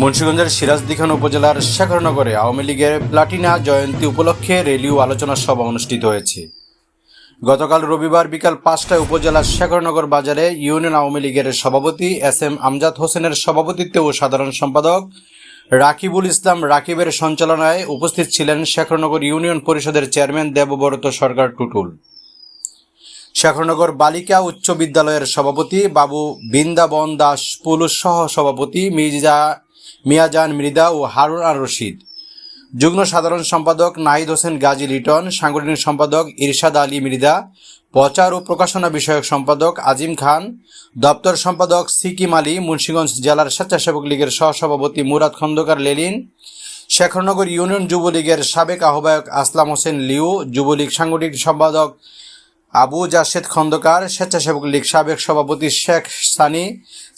মুন্সিগঞ্জের সিরাজদিখান উপজেলার শেখরনগরে আওয়ামী লীগের প্লাটিনা জয়ন্তী উপলক্ষে রেলি ও আলোচনা সভা অনুষ্ঠিত হয়েছে। গতকাল রবিবার বিকাল পাঁচটায় উপজেলার শেখরনগর বাজারে ইউনিয়ন আওয়ামী লীগের সভাপতি এস এম আমজাদ হোসেনের সভাপতিত্বে ও সাধারণ সম্পাদক রাকিবুল ইসলাম রাকিবের সঞ্চালনায় উপস্থিত ছিলেন শেখরনগর ইউনিয়ন পরিষদের চেয়ারম্যান দেবব্রত সরকার টুটুল। শেখরনগর বালিকা উচ্চ বিদ্যালয়ের সভাপতি বাবু বৃন্দাবন দাস পুলুস সহ সভাপতি মির্জা মিয়াজান মৃদা ও হারুন আর রশিদ। যুগ্ম সাধারণ সম্পাদক নাহিদ হোসেন গাজী লিটন, সাংগঠনিক সম্পাদক ইরশাদ আলী মৃদা, প্রচার ও প্রকাশনা বিষয়ক সম্পাদক আজিম খান, দপ্তর সম্পাদক সিকিম আলী, মুন্সীগঞ্জ জেলার স্বেচ্ছাসেবক লীগের সহসভাপতি মুরাদ খন্দকার লেলিন, শেখরনগর ইউনিয়ন যুবলীগের সাবেক আহ্বায়ক আসলাম হোসেন লিউ, যুবলীগ সাংগঠনিক সম্পাদক আবু জাসেদ খন্দকার, স্বেচ্ছাসেবক লীগ সাবেক সভাপতি শেখ সানি,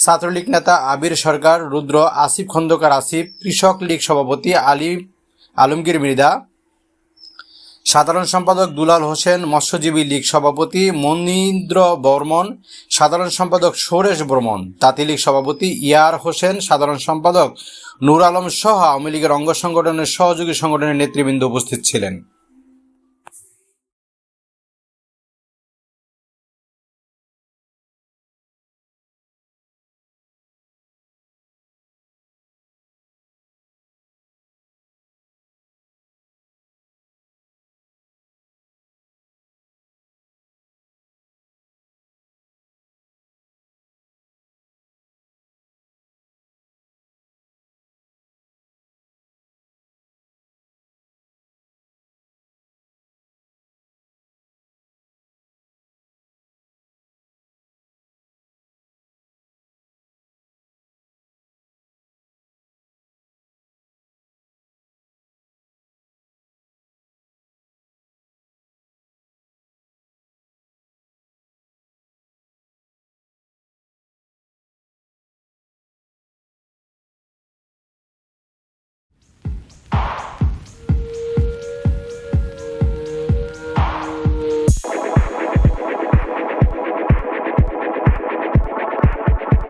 ছাত্রলীগ নেতা আবির সরকার, রুদ্র আসিফ খন্দকার আসিফ, কৃষক লীগ সভাপতি আলী আলমগীর মৃদা সাধারণ সম্পাদক দুলাল হোসেন, মৎস্যজীবী লীগ সভাপতি মনীন্দ্র বর্মন, সাধারণ সম্পাদক সুরেশ বর্মন, তাঁতি লীগ সভাপতি ইয়ার হোসেন, সাধারণ সম্পাদক নূর আলম সহ আওয়ামী লীগের অঙ্গ সংগঠনের সহযোগী সংগঠনের নেতৃবৃন্দ উপস্থিত ছিলেন।